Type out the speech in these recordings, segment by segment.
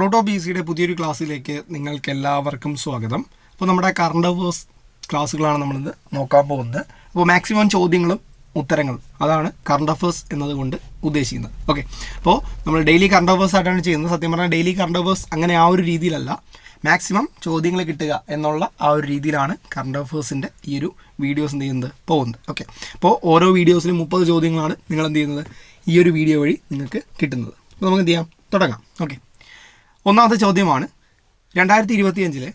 Pluto B സിയുടെ പുതിയൊരു ക്ലാസ്സിലേക്ക് നിങ്ങൾക്ക് എല്ലാവർക്കും സ്വാഗതം. അപ്പോൾ നമ്മുടെ കറണ്ട് അഫേഴ്സ് ക്ലാസ്സുകളാണ് നമ്മളിന്ന് നോക്കാൻ പോകുന്നത്. അപ്പോൾ മാക്സിമം ചോദ്യങ്ങളും ഉത്തരങ്ങളും അതാണ് കറണ്ട് അഫേഴ്സ് എന്നതുകൊണ്ട് ഉദ്ദേശിക്കുന്നത്. ഓക്കെ അപ്പോൾ നമ്മൾ ഡെയിലി കറണ്ട് അഫേഴ്സ് ആയിട്ടാണ് ചെയ്യുന്നത്. സത്യം പറഞ്ഞാൽ ഡെയിലി കറണ്ട് അഫേഴ്സ് അങ്ങനെ ആ ഒരു രീതിയിലല്ല. മാക്സിമം ചോദ്യങ്ങൾ കിട്ടുക എന്നുള്ള ആ ഒരു രീതിയിലാണ് കറണ്ട് അഫേഴ്സിന്റെ ഈ ഒരു വീഡിയോസ് എന്ത് ചെയ്യുന്നത്? പോകുന്നത്. ഓക്കെ അപ്പോൾ ഓരോ വീഡിയോസിലും മുപ്പത് ചോദ്യങ്ങളാണ് നിങ്ങൾ എന്ത് ചെയ്യുന്നത്? ഈ ഒരു വീഡിയോ വഴി നിങ്ങൾക്ക് കിട്ടുന്നത്. അപ്പോൾ നമുക്ക് എന്ത് ചെയ്യാം? തുടങ്ങാം. ഓക്കെ ഒന്നാമത്തെ ചോദ്യമാണ് രണ്ടായിരത്തി ഇരുപത്തിയഞ്ചിലെ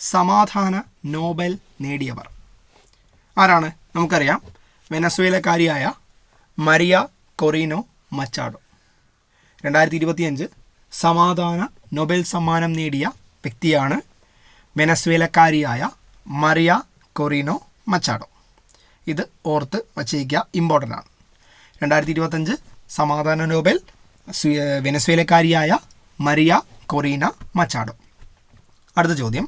സമാധാന നോബൽ നേടിയവർ. ആരാണ്? നമുക്കറിയാം. വെനസ്വേലക്കാരിയായ മരിയ കൊറീനോ മച്ചാഡോ. രണ്ടായിരത്തി ഇരുപത്തിയഞ്ച് സമാധാന നൊബൽ സമ്മാനം നേടിയ വ്യക്തിയാണ് വെനസ്വേലക്കാരിയായ മറിയ കൊറീനോ മച്ചാഡോ. ഇത് ഓർത്ത് വച്ചേക്കുക ഇമ്പോർട്ടന്റ് ആണ്. രണ്ടായിരത്തി ഇരുപത്തഞ്ച് സമാധാന നോബൽ വെനസ്വേലക്കാരിയായ മരിയ കൊറീന മച്ചാഡോ. അടുത്ത ചോദ്യം.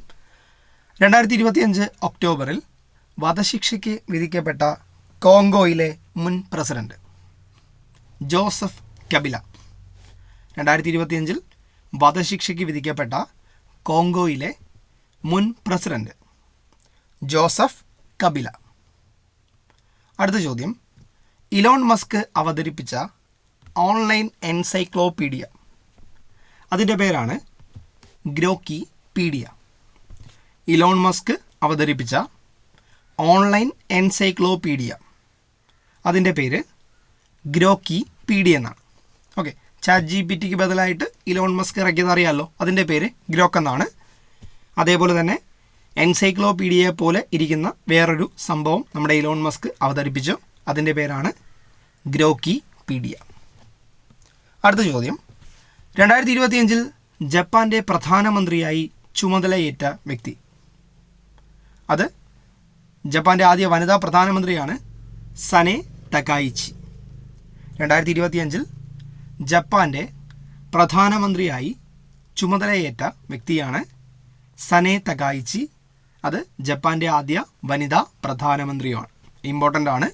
രണ്ടായിരത്തി ഇരുപത്തിയഞ്ച് ഒക്ടോബറിൽ വധശിക്ഷയ്ക്ക് വിധിക്കപ്പെട്ട കോങ്കോയിലെ മുൻ പ്രസിഡന്റ് ജോസഫ് കബില രണ്ടായിരത്തി ഇരുപത്തിയഞ്ചിൽ വധശിക്ഷയ്ക്ക് വിധിക്കപ്പെട്ട കോങ്കോയിലെ മുൻ പ്രസിഡന്റ് ജോസഫ് കബില അടുത്ത ചോദ്യം. ഇലോൺ മസ്ക് അവതരിപ്പിച്ച ഓൺലൈൻ എൻസൈക്ലോപീഡിയ അതിന്റെ പേരാണ് ഗ്രോക്കി പീഡിയ ഇലോൺ മസ്ക് അവതരിപ്പിച്ച ഓൺലൈൻ എൻസൈക്ലോപീഡിയ. അതിന്റെ പേര് ഗ്രോക്കി പീഡിയ എന്നാണ്. ഓക്കെ ചാറ്റ് ജി പി ടിക്ക് ബദലായിട്ട് ഇലോൺ മസ്ക് ഇറക്കിയത് അറിയാമല്ലോ അതിന്റെ പേര് ഗ്രോക്ക് എന്നാണ്. അതേപോലെ തന്നെ എൻസൈക്ലോപീഡിയയെ പോലെ ഇരിക്കുന്ന വേറൊരു സംഭവം നമ്മുടെ ഇലോൺ മസ്ക് അവതരിപ്പിച്ചു. അതിന്റെ പേരാണ് ഗ്രോക്കി പീഡിയ അടുത്ത ചോദ്യം. രണ്ടായിരത്തി ഇരുപത്തിയഞ്ചിൽ ജപ്പാന്റെ പ്രധാനമന്ത്രിയായി ചുമതലയേറ്റ വ്യക്തി. അത് ജപ്പാന്റെ ആദ്യ വനിതാ പ്രധാനമന്ത്രിയാണ് സനെ തകായിച്ചി രണ്ടായിരത്തി ഇരുപത്തിയഞ്ചിൽ ജപ്പാന്റെ പ്രധാനമന്ത്രിയായി ചുമതലയേറ്റ വ്യക്തിയാണ് സനെ തകായിച്ചി അത് ജപ്പാന്റെ ആദ്യ വനിതാ പ്രധാനമന്ത്രിയുമാണ് ഇമ്പോർട്ടന്റ് ആണ്.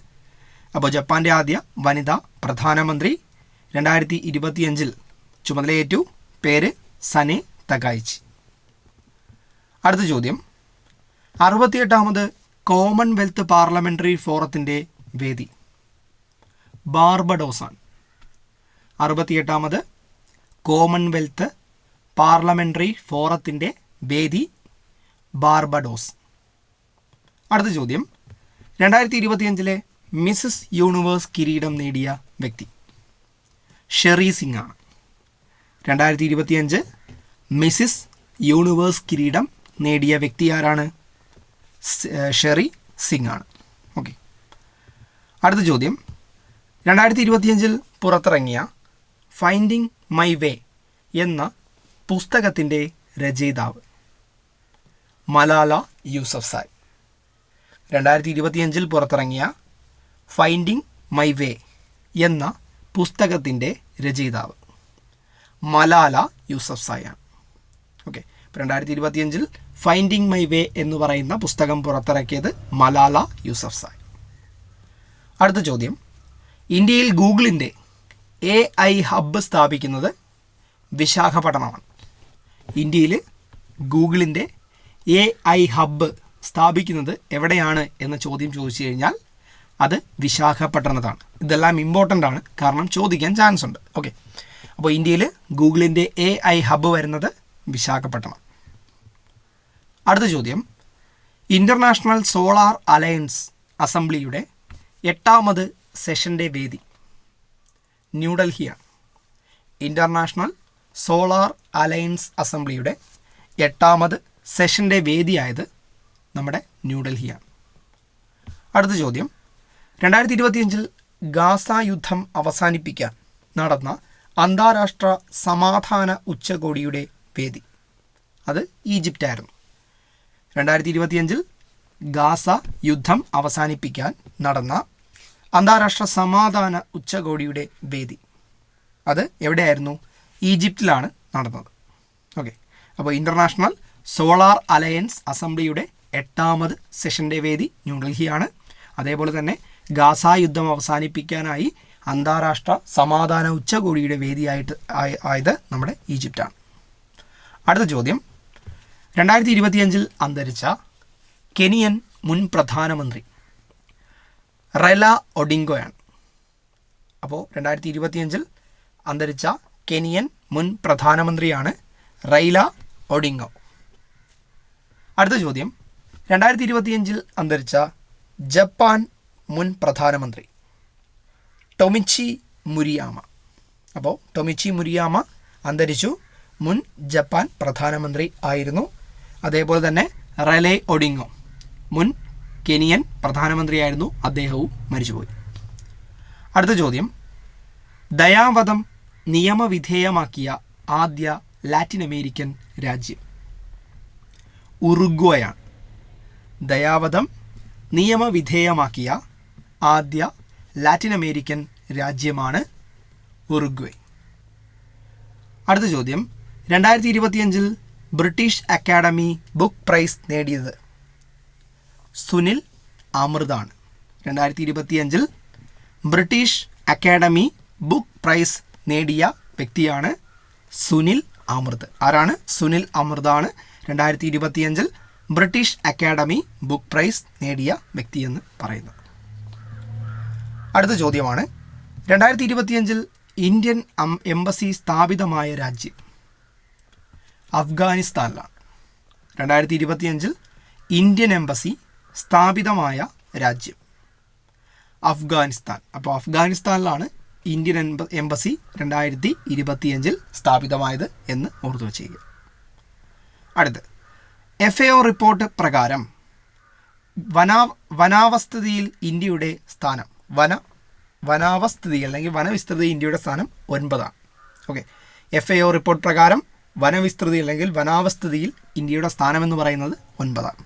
അപ്പോൾ ജപ്പാന്റെ ആദ്യ വനിതാ പ്രധാനമന്ത്രി രണ്ടായിരത്തി ഇരുപത്തിയഞ്ചിൽ ചുമതലയേറ്റു പേര് സനി തകായിച്ച്. അടുത്ത ചോദ്യം. അറുപത്തിയെട്ടാമത് കോമൺവെൽത്ത് പാർലമെന്ററി ഫോറത്തിന്റെ വേദി. ബാർബഡോസാണ്. അറുപത്തിയെട്ടാമത് കോമൺവെൽത്ത് പാർലമെന്ററി ഫോറത്തിന്റെ വേദി ബാർബഡോസ്. അടുത്ത ചോദ്യം. രണ്ടായിരത്തി ഇരുപത്തിയഞ്ചിലെ മിസസ് യൂണിവേഴ്സ് കിരീടം നേടിയ വ്യക്തി. ഷെറി സിംഗ് ആണ്. രണ്ടായിരത്തി ഇരുപത്തിയഞ്ച് മിസിസ് യൂണിവേഴ്സ് കിരീടം നേടിയ വ്യക്തി ആരാണ്? ഷെറി സിംഗ് ആണ് ഓക്കെ. അടുത്ത ചോദ്യം. രണ്ടായിരത്തി ഇരുപത്തിയഞ്ചിൽ പുറത്തിറങ്ങിയ ഫൈൻഡിങ് മൈ വേ എന്ന പുസ്തകത്തിന്റെ രചയിതാവ് മലാല യൂസഫ് സായ്. രണ്ടായിരത്തി ഇരുപത്തിയഞ്ചിൽ പുറത്തിറങ്ങിയ ഫൈൻഡിങ് മൈ വേ എന്ന പുസ്തകത്തിന്റെ രചയിതാവ്. മലാല യൂസഫ് സായാണ് ഓക്കെ രണ്ടായിരത്തി ഇരുപത്തിയഞ്ചിൽ ഫൈൻഡിങ് മൈ വേ എന്ന് പറയുന്ന പുസ്തകം പുറത്തിറക്കിയത് മലാല യൂസഫ് സായ്. അടുത്ത ചോദ്യം. ഇന്ത്യയിൽ ഗൂഗിളിന്റെ എ ഐ ഹബ്ബ് സ്ഥാപിക്കുന്നത് വിശാഖപട്ടണമാണ്. ഇന്ത്യയിൽ ഗൂഗിളിന്റെ എ ഐ ഹബ്ബ് സ്ഥാപിക്കുന്നത് എവിടെയാണ് എന്ന ചോദ്യം ചോദിച്ചു കഴിഞ്ഞാൽ അത് വിശാഖപട്ടണത്താണ്. ഇതെല്ലാം ഇമ്പോർട്ടന്റ് ആണ്. കാരണം ചോദിക്കാൻ ചാൻസ് ഉണ്ട്. ഓക്കെ അപ്പോൾ ഇന്ത്യയിൽ ഗൂഗിളിന്റെ എ ഐ ഹബ്ബ് വരുന്നത് വിശാഖപട്ടണം. അടുത്ത ചോദ്യം. ഇന്റർനാഷണൽ സോളാർ അലയൻസ് അസംബ്ലിയുടെ എട്ടാമത് സെഷന്റെ വേദി ന്യൂഡൽഹിയാണ് ഇന്റർനാഷണൽ സോളാർ അലയൻസ് അസംബ്ലിയുടെ എട്ടാമത് സെഷന്റെ വേദിയായത് നമ്മുടെ ന്യൂഡൽഹിയാണ് അടുത്ത ചോദ്യം. രണ്ടായിരത്തി ഇരുപത്തിയഞ്ചിൽ ഗാസ യുദ്ധം അവസാനിപ്പിക്കാൻ നടന്ന അന്താരാഷ്ട്ര സമാധാന ഉച്ചകോടിയുടെ വേദി. അത് ഈജിപ്റ്റായിരുന്നു. രണ്ടായിരത്തി ഇരുപത്തിയഞ്ചിൽ ഗാസ യുദ്ധം അവസാനിപ്പിക്കാൻ നടന്ന അന്താരാഷ്ട്ര സമാധാന ഉച്ചകോടിയുടെ വേദി. അത് എവിടെയായിരുന്നു? ഈജിപ്തിലാണ് നടന്നത്. ഓക്കെ. അപ്പോൾ ഇന്റർനാഷണൽ സോളാർ അലയൻസ് അസംബ്ലിയുടെ എട്ടാമത് സെഷന്റെ വേദി ന്യൂഡൽഹിയാണ്. അതേപോലെ തന്നെ ഗാസ യുദ്ധം അവസാനിപ്പിക്കാനായി അന്താരാഷ്ട്ര സമാധാന ഉച്ചകോടിയുടെ വേദിയായിട്ട് ആയത് നമ്മുടെ ഈജിപ്റ്റാണ്. അടുത്ത ചോദ്യം. രണ്ടായിരത്തി ഇരുപത്തിയഞ്ചിൽ അന്തരിച്ച കെനിയൻ മുൻ പ്രധാനമന്ത്രി റെല ഒഡിങ്കോയാണ് അപ്പോൾ രണ്ടായിരത്തി ഇരുപത്തിയഞ്ചിൽ അന്തരിച്ച കെനിയൻ മുൻ പ്രധാനമന്ത്രിയാണ് റൈല ഒഡിങ്കോ അടുത്ത ചോദ്യം. രണ്ടായിരത്തി ഇരുപത്തിയഞ്ചിൽ അന്തരിച്ച ജപ്പാൻ മുൻ പ്രധാനമന്ത്രി ടൊമിച്ചി മുരിയാമ. അപ്പോൾ ടൊമിച്ചി മുരിയാമ അന്തരിച്ചു. മുൻ ജപ്പാൻ പ്രധാനമന്ത്രി ആയിരുന്നു. അതേപോലെ തന്നെ റെലെ ഒഡിങ്ങോ മുൻ കെനിയൻ പ്രധാനമന്ത്രിയായിരുന്നു. അദ്ദേഹവും മരിച്ചുപോയി. അടുത്ത ചോദ്യം. ദയാവധം നിയമവിധേയമാക്കിയ ആദ്യ ലാറ്റിൻ അമേരിക്കൻ രാജ്യം ഉറുഗ്വയാണ്. ദയാവധം നിയമവിധേയമാക്കിയ ആദ്യ ലാറ്റിൻ അമേരിക്കൻ രാജ്യമാണ് ഉറുഗ്വേ. അടുത്ത ചോദ്യം. രണ്ടായിരത്തി ഇരുപത്തിയഞ്ചിൽ ബ്രിട്ടീഷ് അക്കാഡമി ബുക്ക് പ്രൈസ് നേടിയത് സുനിൽ അമൃതാണ്. രണ്ടായിരത്തി ഇരുപത്തിയഞ്ചിൽ ബ്രിട്ടീഷ് അക്കാഡമി ബുക്ക് പ്രൈസ് നേടിയ വ്യക്തിയാണ് സുനിൽ അമൃത്. ആരാണ്? സുനിൽ അമൃതാണ്. രണ്ടായിരത്തി ഇരുപത്തിയഞ്ചിൽ ബ്രിട്ടീഷ് അക്കാഡമി ബുക്ക് പ്രൈസ് നേടിയ വ്യക്തിയെന്ന് പറയുന്നത്. അടുത്ത ചോദ്യമാണ്. രണ്ടായിരത്തി ഇരുപത്തിയഞ്ചിൽ ഇന്ത്യൻ എംബസി സ്ഥാപിതമായ രാജ്യം അഫ്ഗാനിസ്ഥാനിലാണ്. രണ്ടായിരത്തി ഇരുപത്തിയഞ്ചിൽ ഇന്ത്യൻ എംബസി സ്ഥാപിതമായ രാജ്യം അഫ്ഗാനിസ്ഥാൻ. അപ്പോൾ അഫ്ഗാനിസ്ഥാനിലാണ് ഇന്ത്യൻ എംബ എംബസി രണ്ടായിരത്തി ഇരുപത്തിയഞ്ചിൽ സ്ഥാപിതമായത് എന്ന് ഓർത്തു വച്ചേക്കുക അടുത്ത് എഫ് എ ഒ റിപ്പോർട്ട് പ്രകാരം വനാ വനാവസ്ഥിതിയിൽ ഇന്ത്യയുടെ സ്ഥാനം വന വനാവസ്ഥിതി അല്ലെങ്കിൽ വനവിസ്തൃതി ഇന്ത്യയുടെ സ്ഥാനം ഒൻപതാണ്. Okay F A O report പ്രകാരം വനവിസ്തൃതി അല്ലെങ്കിൽ വനാവസ്ഥിതിയിൽ ഇന്ത്യയുടെ സ്ഥാനം എന്ന് പറയുന്നത് ഒൻപതാണ്.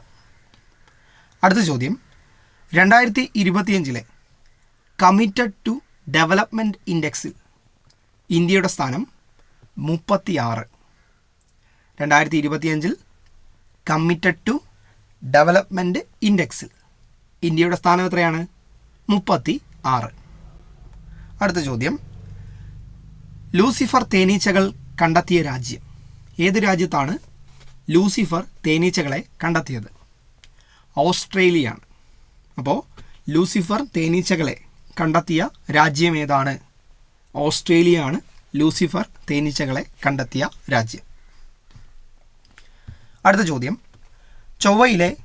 അടുത്ത ചോദ്യം. രണ്ടായിരത്തി ഇരുപത്തിയഞ്ചിലെ കമ്മിറ്റഡ് ടു ഡെവലപ്മെന്റ് ഇൻഡെക്സിൽ ഇന്ത്യയുടെ സ്ഥാനം മുപ്പത്തിയാറ്. രണ്ടായിരത്തി ഇരുപത്തിയഞ്ചിൽ കമ്മിറ്റഡ് ടു ഡെവലപ്മെന്റ് ഇൻഡെക്സിൽ ഇന്ത്യയുടെ സ്ഥാനം എത്രയാണ്? മുപ്പത്തി ആറ് അടുത്ത ചോദ്യം. ലൂസിഫർ തേനീച്ചകൾ കണ്ടെത്തിയ രാജ്യം. ഏത് രാജ്യത്താണ് ലൂസിഫർ തേനീച്ചകളെ കണ്ടെത്തിയത്? ഓസ്ട്രേലിയ ആണ് അപ്പോൾ ലൂസിഫർ തേനീച്ചകളെ കണ്ടെത്തിയ രാജ്യം ഏതാണ്? ഓസ്ട്രേലിയ ആണ് ലൂസിഫർ തേനീച്ചകളെ കണ്ടെത്തിയ രാജ്യം. അടുത്ത ചോദ്യം. ചൊവ്വയിലെ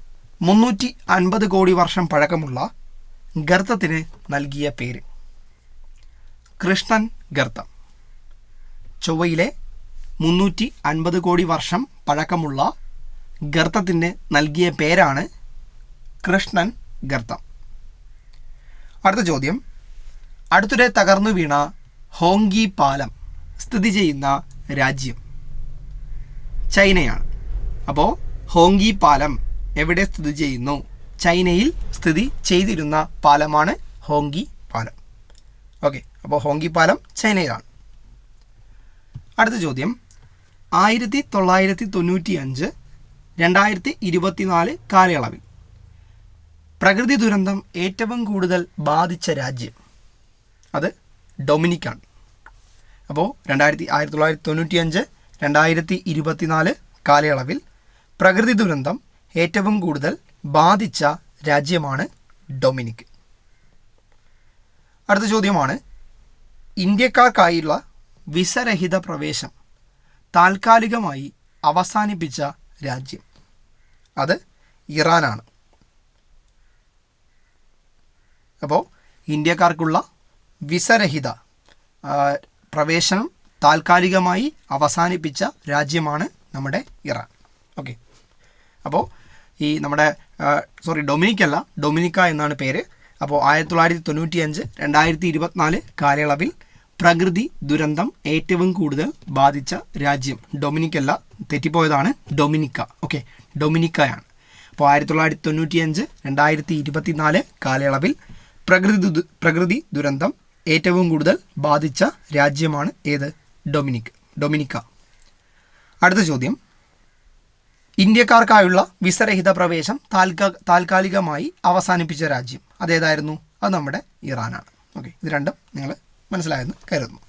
മുന്നൂറ്റി അൻപത് കോടി വർഷം പഴക്കമുള്ള ഗർത്തത്തിന് നൽകിയ പേര്. കൃഷ്ണൻ ഗർത്തം. ചൊവ്വയിലെ മുന്നൂറ്റി അൻപത് കോടി വർഷം പഴക്കമുള്ള ഗർത്തത്തിന് നൽകിയ പേരാണ് കൃഷ്ണൻ ഗർത്തം. അടുത്ത ചോദ്യം. അടുത്തിടെ തകർന്നു വീണ ഹോങ്കി പാലം സ്ഥിതി ചെയ്യുന്ന രാജ്യം ചൈനയാണ്. അപ്പോൾ ഹോങ്കി പാലം എവിടെ സ്ഥിതി ചെയ്യുന്നു? ചൈനയിൽ സ്ഥിതി ചെയ്തിരുന്ന പാലമാണ് ഹോങ്കി പാലം. ഓക്കെ അപ്പോൾ ഹോങ്കി പാലം ചൈനയിലാണ്. അടുത്ത ചോദ്യം. ആയിരത്തി തൊള്ളായിരത്തി തൊണ്ണൂറ്റി അഞ്ച് രണ്ടായിരത്തി ഇരുപത്തിനാല് കാലയളവിൽ പ്രകൃതി ദുരന്തം ഏറ്റവും കൂടുതൽ ബാധിച്ച രാജ്യം അത് ഡൊമിനിക്കാണ്. അപ്പോൾ രണ്ടായിരത്തി ആയിരത്തി തൊള്ളായിരത്തി തൊണ്ണൂറ്റി അഞ്ച് രണ്ടായിരത്തി ഇരുപത്തിനാല് കാലയളവിൽ പ്രകൃതി ദുരന്തം ഏറ്റവും കൂടുതൽ ബാധിച്ച രാജ്യമാണ് ഡൊമിനിക്. അടുത്ത ചോദ്യമാണ് ഇന്ത്യക്കാർക്കായുള്ള വിസരഹിത പ്രവേശം താൽക്കാലികമായി അവസാനിപ്പിച്ച രാജ്യം അത് ഇറാനാണ്. അപ്പോൾ ഇന്ത്യക്കാർക്കുള്ള വിസരഹിത പ്രവേശനം താൽക്കാലികമായി അവസാനിപ്പിച്ച രാജ്യമാണ് നമ്മുടെ ഇറാൻ. ഓക്കെ. അപ്പോൾ ഈ നമ്മുടെ സോറി ഡൊമിനിക് അല്ല ഡൊമിനിക്ക എന്നാണ് പേര്. അപ്പോൾ ആയിരത്തി തൊള്ളായിരത്തി തൊണ്ണൂറ്റി അഞ്ച് രണ്ടായിരത്തി ഇരുപത്തിനാല് കാലയളവിൽ പ്രകൃതി ദുരന്തം ഏറ്റവും കൂടുതൽ ബാധിച്ച രാജ്യം ഡൊമിനിക് അല്ല തെറ്റിപ്പോയതാണ് ഡൊമിനിക്ക. ഓക്കെ ഡൊമിനിക്കയാണ്. അപ്പോൾ ആയിരത്തി തൊള്ളായിരത്തി തൊണ്ണൂറ്റി അഞ്ച് രണ്ടായിരത്തി ഇരുപത്തിനാല് കാലയളവിൽ പ്രകൃതി പ്രകൃതി ദുരന്തം ഏറ്റവും കൂടുതൽ ബാധിച്ച രാജ്യമാണ് ഏത്? Dominic Dominica. അടുത്ത ചോദ്യം. ഇന്ത്യക്കാർക്കായുള്ള വിസരഹിത പ്രവേശം താൽക്കാ താൽക്കാലികമായി അവസാനിപ്പിച്ച രാജ്യം അതേതായിരുന്നു? അത് നമ്മുടെ ഇറാനാണ്. ഓക്കെ ഇത് രണ്ടും നിങ്ങൾ മനസ്സിലായെന്ന് കരുതുന്നു.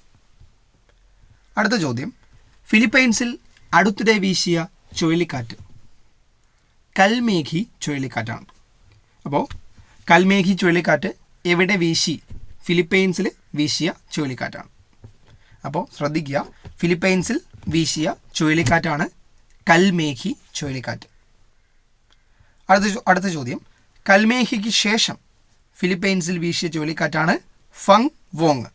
അടുത്ത ചോദ്യം. ഫിലിപ്പൈൻസിൽ അടുത്തിടെ വീശിയ ചുഴലിക്കാറ്റ്. കൽമേഘി ചുഴലിക്കാറ്റാണ്. അപ്പോൾ കൽമേഘി ചുഴലിക്കാറ്റ് എവിടെ വീശി? ഫിലിപ്പൈൻസിൽ വീശിയ ചുഴലിക്കാറ്റാണ്. അപ്പോൾ ശ്രദ്ധിക്കുക. ഫിലിപ്പൈൻസിൽ വീശിയ ചുഴലിക്കാറ്റാണ് കൽമേഘി ചുഴലിക്കാറ്റ്. അടുത്ത അടുത്ത ചോദ്യം. കൽമേഹിക്ക് ശേഷം ഫിലിപ്പൈൻസിൽ വീശിയ ചുഴലിക്കാറ്റാണ് ഫങ് വോങ്.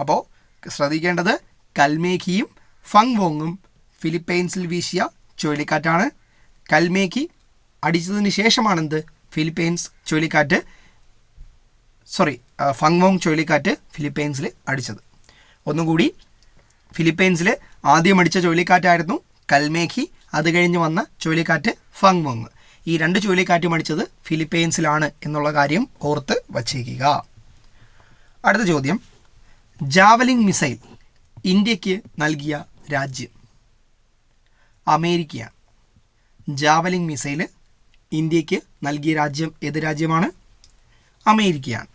അപ്പോൾ ശ്രദ്ധിക്കേണ്ടത് കൽമേഘിയും ഫങ് വോങ്ങും ഫിലിപ്പൈൻസിൽ വീശിയ ചുഴലിക്കാറ്റാണ്. കൽമേഘി അടിച്ചതിന് ശേഷമാണെന്ത്? ഫിലിപ്പൈൻസ് ചുഴലിക്കാറ്റ് സോറി ഫങ് വോങ് ചുഴലിക്കാറ്റ് ഫിലിപ്പൈൻസിൽ അടിച്ചത്. ഒന്നുകൂടി ഫിലിപ്പൈൻസിൽ ആദ്യം അടിച്ച ചുഴലിക്കാറ്റായിരുന്നു കൽമേഘി അത് കഴിഞ്ഞ് വന്ന ചുഴലിക്കാറ്റ് ഫങ് വോങ് ഈ രണ്ട് ചുഴലിക്കാറ്റും അടിച്ചത് ഫിലിപ്പൈൻസിലാണ് എന്നുള്ള കാര്യം ഓർത്ത് വച്ചേക്കുക. അടുത്ത ചോദ്യം. ജാവലിംഗ് മിസൈൽ ഇന്ത്യയ്ക്ക് നൽകിയ രാജ്യം അമേരിക്കയാണ്. ജാവലിംഗ് മിസൈൽ ഇന്ത്യയ്ക്ക് നൽകിയ രാജ്യം ഏത് രാജ്യമാണ്? അമേരിക്കയാണ്.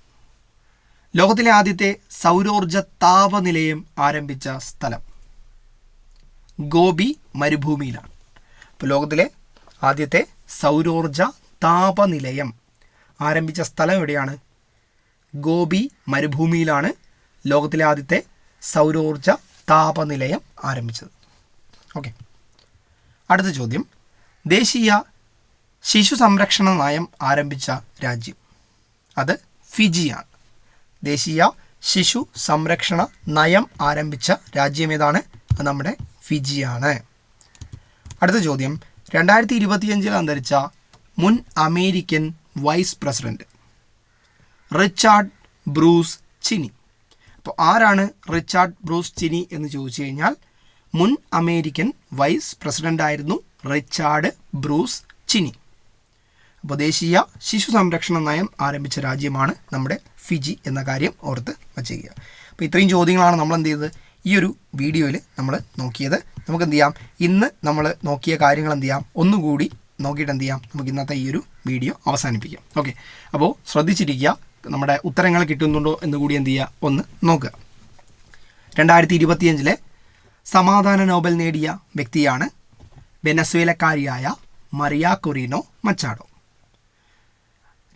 ലോകത്തിലെ ആദ്യത്തെ സൗരോർജ താപനിലയം ആരംഭിച്ച സ്ഥലം ഗോപി മരുഭൂമിയിലാണ്. ലോകത്തിലെ ആദ്യത്തെ സൗരോർജ താപനിലയം ആരംഭിച്ച സ്ഥലം എവിടെയാണ്? ഗോപി മരുഭൂമിയിലാണ് ലോകത്തിലെ ആദ്യത്തെ സൗരോർജ താപനിലയം ആരംഭിച്ചത്. ഓക്കെ. അടുത്ത ചോദ്യം. ദേശീയ ശിശു സംരക്ഷണ നയം ആരംഭിച്ച രാജ്യം അത് ഫിജിയാണ്. ദേശീയ ശിശു സംരക്ഷണ നയം ആരംഭിച്ച രാജ്യം ഏതാണ്? അത് നമ്മുടെ ഫിജിയാണ്. അടുത്ത ചോദ്യം. രണ്ടായിരത്തി ഇരുപത്തിയഞ്ചിൽ അന്തരിച്ച മുൻ American vice president Richard Bruce Cheney. അപ്പോൾ ആരാണ് റിച്ചാർഡ് ബ്രൂസ് ചിനി എന്ന് ചോദിച്ചു കഴിഞ്ഞാൽ മുൻ അമേരിക്കൻ വൈസ് പ്രസിഡന്റ് ആയിരുന്നു റിച്ചാർഡ് ബ്രൂസ് ചിനി. അപ്പോൾ ദേശീയ ശിശു സംരക്ഷണ നയം ആരംഭിച്ച രാജ്യമാണ് നമ്മുടെ ഫിജി എന്ന കാര്യം ഓർത്ത് വച്ചേക്കുക അപ്പോൾ ഇത്രയും ചോദ്യങ്ങളാണ് നമ്മൾ എന്ത് ചെയ്തത്? ഈ ഒരു വീഡിയോയിൽ നമ്മൾ നോക്കിയത്. നമുക്ക് എന്ത് ചെയ്യാം ഇന്ന് നമ്മൾ നോക്കിയ കാര്യങ്ങൾ എന്ത് ചെയ്യാം ഒന്നുകൂടി നോക്കിയിട്ട് എന്ത് ചെയ്യാം നമുക്ക് ഇന്നത്തെ ഈ ഒരു വീഡിയോ അവസാനിപ്പിക്കാം. ഓക്കെ. അപ്പോൾ ശ്രദ്ധിച്ചിരിക്കുക നമ്മുടെ ഉത്തരങ്ങൾ കിട്ടുന്നുണ്ടോ എന്ന് കൂടി എന്ത് ചെയ്യുക ഒന്ന് നോക്കുക. രണ്ടായിരത്തി ഇരുപത്തിയഞ്ചിലെ സമാധാന നോബൽ നേടിയ വ്യക്തിയാണ് വെനസ്വേലക്കാരിയായ മറിയ കൊറീനോ മച്ചാഡോ.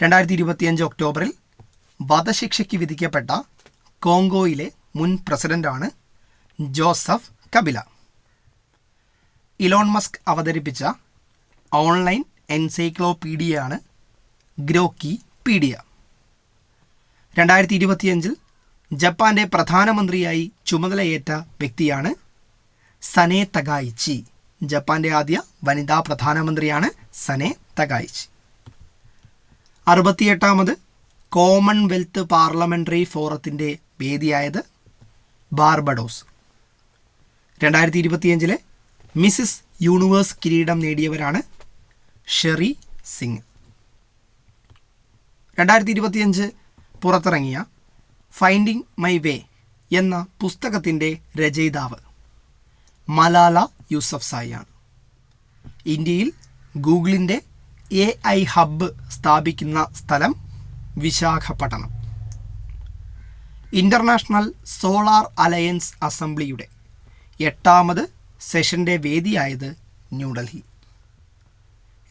രണ്ടായിരത്തി ഇരുപത്തിയഞ്ച് ഒക്ടോബറിൽ വധശിക്ഷയ്ക്ക് വിധിക്കപ്പെട്ട കോങ്കോയിലെ മുൻ പ്രസിഡന്റാണ് ജോസഫ് കബില ഇലോൺ മസ്ക് അവതരിപ്പിച്ച ഓൺലൈൻ എൻസൈക്ലോപീഡിയയാണ് ഗ്രോക്കി പീഡിയ. രണ്ടായിരത്തി ഇരുപത്തിയഞ്ചിൽ ജപ്പാന്റെ പ്രധാനമന്ത്രിയായി ചുമതലയേറ്റ വ്യക്തിയാണ് സനേ തകായിച്ചി ജപ്പാന്റെ ആദ്യ വനിതാ പ്രധാനമന്ത്രിയാണ് സനെ തകായിച്ചി അറുപത്തിയെട്ടാമത് കോമൺവെൽത്ത് പാർലമെന്ററി ഫോറത്തിന്റെ വേദിയായത് ബാർബഡോസ്. രണ്ടായിരത്തി ഇരുപത്തിയഞ്ചിലെ മിസിസ് യൂണിവേഴ്സ് കിരീടം നേടിയവരാണ് ഷെറി സിംഗ്. രണ്ടായിരത്തി ഇരുപത്തിയഞ്ച് പുറത്തിറങ്ങിയ ഫൈൻഡിങ് മൈ വേ എന്ന പുസ്തകത്തിന്റെ രചയിതാവ് മലാല യൂസഫ് സായിയാണ്. ഇന്ത്യയിൽ ഗൂഗിളിന്റെ എ ഐ ഹബ്ബ് സ്ഥാപിക്കുന്ന സ്ഥലം വിശാഖപട്ടണം. ഇന്റർനാഷണൽ സോളാർ അലയൻസ് അസംബ്ലിയുടെ എട്ടാമത് സെഷന്റെ വേദിയായത് ന്യൂഡൽഹി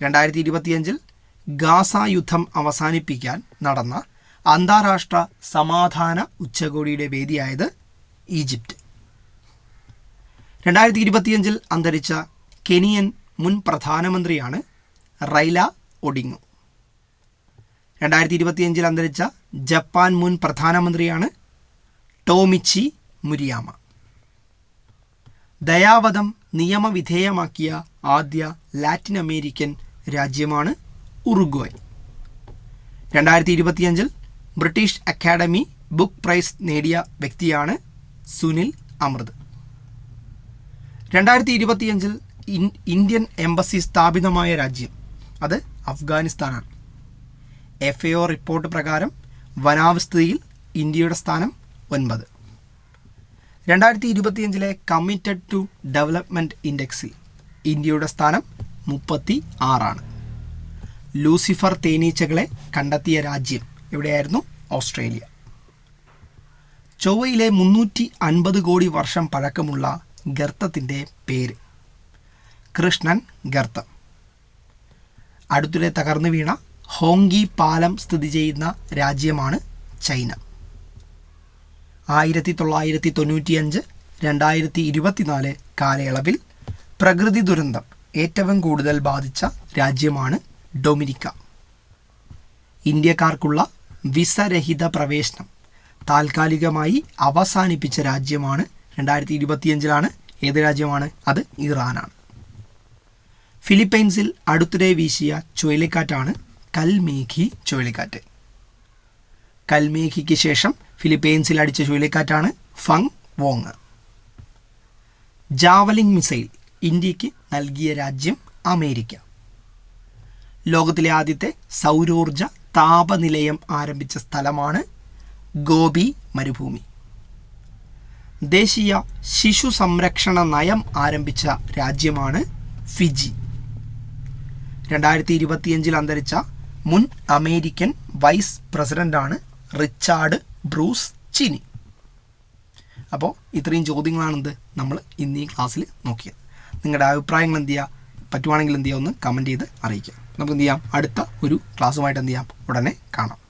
രണ്ടായിരത്തി ഇരുപത്തിയഞ്ചിൽ ഗാസ യുദ്ധം അവസാനിപ്പിക്കാൻ നടന്ന അന്താരാഷ്ട്ര സമാധാന ഉച്ചകോടിയുടെ വേദിയായത് ഈജിപ്റ്റ്. രണ്ടായിരത്തി ഇരുപത്തിയഞ്ചിൽ അന്തരിച്ച കെനിയൻ മുൻ പ്രധാനമന്ത്രിയാണ് റൈല ഒഡിങ്ങു രണ്ടായിരത്തി ഇരുപത്തിയഞ്ചിൽ അന്തരിച്ച ജപ്പാൻ മുൻ പ്രധാനമന്ത്രിയാണ് ടോമിച്ചി മുരിയാമ. ദയാവധം നിയമവിധേയമാക്കിയ ആദ്യ ലാറ്റിൻ അമേരിക്കൻ രാജ്യമാണ് ഉറുഗ്വായ് രണ്ടായിരത്തി ഇരുപത്തിയഞ്ചിൽ ബ്രിട്ടീഷ് അക്കാഡമി ബുക്ക് പ്രൈസ് നേടിയ വ്യക്തിയാണ് സുനിൽ അമൃത്. രണ്ടായിരത്തി ഇരുപത്തിയഞ്ചിൽ ഇന്ത്യൻ എംബസി സ്ഥാപിതമായ രാജ്യം അത് അഫ്ഗാനിസ്ഥാനാണ്. എഫ് എ റിപ്പോർട്ട് പ്രകാരം വനാവസ്ഥയിൽ ഇന്ത്യയുടെ സ്ഥാനം ഒൻപത്. രണ്ടായിരത്തി ഇരുപത്തിയഞ്ചിലെ കമ്മിറ്റഡ് ടു ഡെവലപ്മെന്റ് ഇൻഡെക്സിൽ ഇന്ത്യയുടെ സ്ഥാനം മുപ്പത്തി ആറാണ് ലൂസിഫർ തേനീച്ചകളെ കണ്ടെത്തിയ രാജ്യം എവിടെയായിരുന്നു? ഓസ്ട്രേലിയ. ചൊവ്വയിലെ മുന്നൂറ്റി അൻപത് കോടി വർഷം പഴക്കമുള്ള ഗർത്തത്തിന്റെ പേര്. കൃഷ്ണൻ ഗർത്തം. അടുത്തിടെ തകർന്നു വീണ ഹോങ്കി പാലം സ്ഥിതി ചെയ്യുന്ന രാജ്യമാണ് ചൈന. ആയിരത്തി തൊള്ളായിരത്തി തൊണ്ണൂറ്റിയഞ്ച് രണ്ടായിരത്തി ഇരുപത്തിനാല് കാലയളവിൽ പ്രകൃതി ദുരന്തം ഏറ്റവും കൂടുതൽ ബാധിച്ച രാജ്യമാണ് ഡൊമിനിക്ക. ഇന്ത്യക്കാർക്കുള്ള വിസരഹിത പ്രവേശനം താൽക്കാലികമായി അവസാനിപ്പിച്ച രാജ്യമാണ് രണ്ടായിരത്തി ഇരുപത്തിയഞ്ചിലാണ് ഏത് രാജ്യമാണ്? അത് ഇറാനാണ്. ഫിലിപ്പൈൻസിൽ അടുത്തിടെ വീശിയ ചുഴലിക്കാറ്റാണ് കൽമേഘി ചുഴലിക്കാറ്റ്. കൽമേഘിക്ക് ശേഷം ഫിലിപ്പൈൻസിൽ അടിച്ച ചുഴലിക്കാറ്റാണ് ഫങ് വോങ്. ജാവലിംഗ് മിസൈൽ ഇന്ത്യയ്ക്ക് നൽകിയ രാജ്യം അമേരിക്ക. ലോകത്തിലെ ആദ്യത്തെ സൗരോർജ താപനിലയം ആരംഭിച്ച സ്ഥലമാണ് ഗോപി മരുഭൂമി. ദേശീയ ശിശു സംരക്ഷണ നയം ആരംഭിച്ച രാജ്യമാണ് ഫിജി. രണ്ടായിരത്തി ഇരുപത്തിയഞ്ചിൽ അന്തരിച്ച മുൻ അമേരിക്കൻ വൈസ് പ്രസിഡന്റാണ് റിച്ചാർഡ് ബ്രൂസ് ചിനി. അപ്പോൾ ഇത്രയും ചോദ്യങ്ങളാണ് എന്ത് നമ്മൾ ഇന്ന് ഈ ക്ലാസ്സിൽ നോക്കിയത് നിങ്ങളുടെ അഭിപ്രായങ്ങൾ എന്ത് ചെയ്യുക പറ്റുവാണെങ്കിൽ എന്ത് ചെയ്യുക ഒന്ന് കമന്റ് ചെയ്ത് അറിയിക്കുക. നമുക്ക് എന്ത് ചെയ്യാം? അടുത്ത ഒരു ക്ലാസ്സുമായിട്ട് എന്ത് ചെയ്യാം? ഉടനെ കാണാം.